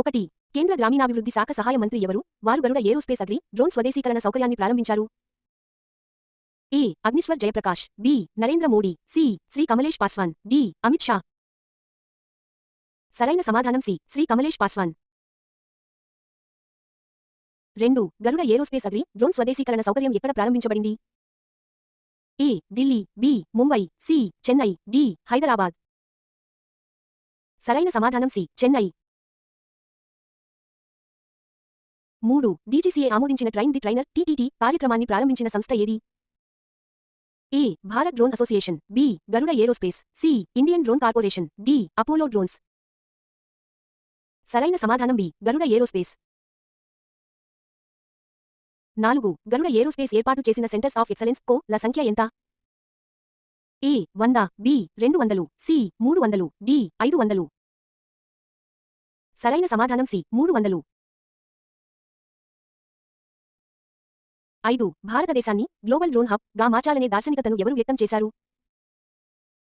ఒకటి కేంద్ర గ్రామీణాభివృద్ధి శాఖ సహాయ మంత్రి ఎవరు? వారు గరుడ ఏరోస్పేస్ అగ్రి డ్రోన్ స్వదేశీకరణ సౌకర్యాన్ని ప్రారంభించారు. A Agnishwar Jayaprakash B Narendra Modi C Shri Kamlesh Paswan D Amit Shah. సరైన సమాధానం సి శ్రీ కమలేష్ పాస్వాన్. రెండు గరుడ ఏరోస్పేస్ అగ్రి డ్రోన్ స్వదేశీకరణ సౌకర్యం ఎక్కడ ప్రారంభించబడింది? A Delhi B Mumbai C Chennai D Hyderabad. సరైన సమాధానం సి చెన్నై. మూడు డీజీసీఏ ఆమోదించిన ట్రైన్ ది ట్రైనర్ టీటీటీ కార్యక్రమాన్ని ప్రారంభించిన సంస్థ ఏది? A Bharat Drone Association B Garuda Aerospace C Indian Drone Corporation D Apollo Drones. సరైన సమాధానం బి గరుడ ఏరోస్పేస్. నాలుగు గరుడ ఏరోస్పేస్ ఏర్పాటు చేసిన సెంటర్స్ ఆఫ్ ఎక్సలెన్స్ కో ల సంఖ్య ఎంత? ఏ వంద బి రెండు వందలు సి మూడు వందలు డి ఐదు వందలు. సరైన సమాధానం సి మూడు వందలు. ఐదు భారతదేశాన్ని గ్లోబల్ డ్రోన్ హబ్గా మార్చాలనే దార్శనికతను ఎవరు వ్యక్తం చేశారు?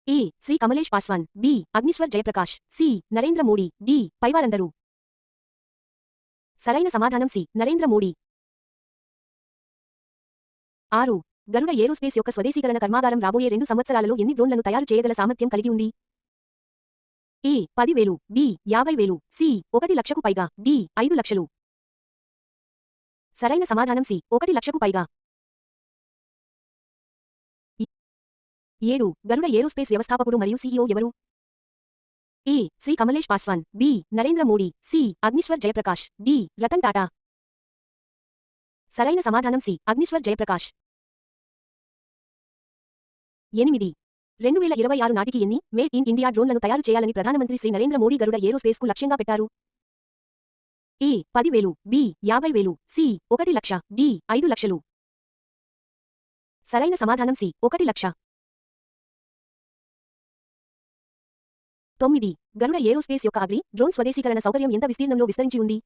A Shri Kamlesh Paswan B Agnishwar Jayaprakash C Narendra Modi D పైవారందరూ. సరైన సమాధానం సి నరేంద్ర మోడీ. ఆరు గరుడ ఏరోస్పేస్ యొక్క స్వదేశీకరణ కర్మాగారం రాబోయే రెండు సంవత్సరాలలో ఎన్ని డ్రోన్లను తయారు చేయగల సామర్థ్యం కలిగి ఉంది? ఏ పది వేలు బి యాభై వేలు సి ఒకటి లక్షకు పైగా డి ఐదు లక్షలు. సరైన సమాధానం సి. ఒకటి లక్షకు పైగా. ఏడు గరుడ ఏరోస్పేస్ వ్యవస్థాపకుడు మరియు సీఈఓ ఎవరు? A. Shri Kamlesh Paswan. B. Narendra Modi. C. Agnishwar Jayaprakash. D. Ratan Tata. సరైన సమాధానం సి. అగ్నిశ్వర్ జయప్రకాష్. ఎనిమిది. రెండు వేల ఇరవై ఆరు నాటికి ఎన్ని మేడ్ ఇన్ ఇండియా డ్రోన్లను తయారు చేయాలని ప్రధానమంత్రి శ్రీ నరేంద్ర మోడీ గరుడ ఏరోస్పేస్కు లక్ష్యంగా పెట్టారు? ఏ పదివేలు బి యాభై వేలు సి ఒకటి లక్ష డి ఐదు లక్షలు. సరైన సమాధానం సి ఒకటి లక్ష. తొమ్మిది గరుడ ఏరోస్పేస్ యొక్క అగ్రి డ్రోన్ స్వదేశీకరణ సౌకర్యం ఎంత విస్తీర్ణంలో విస్తరించి ఉంది?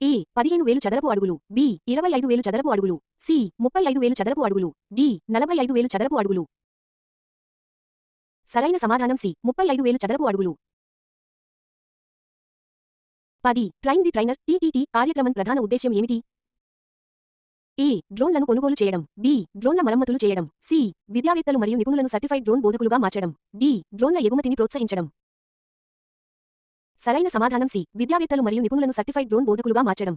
ఏ పదిహేను వేలు చదరపు అడుగులు బి ఇరవై ఐదు వేలు చదరపు అడుగులు సి ముప్పై ఐదు వేలు చదరపు అడుగులు డి నలభై ఐదు వేలు చదరపు అడుగులు. సరైన సమాధానం సి ముప్పై ఐదు వేలు చదరపు అడుగులు. పది ట్రైన్ ది ట్రైనర్ టీటీటీ కార్యక్రమం ప్రధాన ఉద్దేశ్యం ఏమిటి? ఏ. డ్రోన్లను కొనుగోలు చేయడం. బి. డ్రోన్ల మరమ్మతులు చేయడం. సి. విద్యావేత్తలు మరియు నిపుణులను సర్టిఫైడ్ డ్రోన్ బోధకులుగా మార్చడం. డి. డ్రోన్ల ఎగుమతిని ప్రోత్సహించడం. సరైన సమాధానం సి. విద్యావేత్తలు మరియు నిపుణులను సర్టిఫైడ్ డ్రోన్ బోధకులుగా మార్చడం.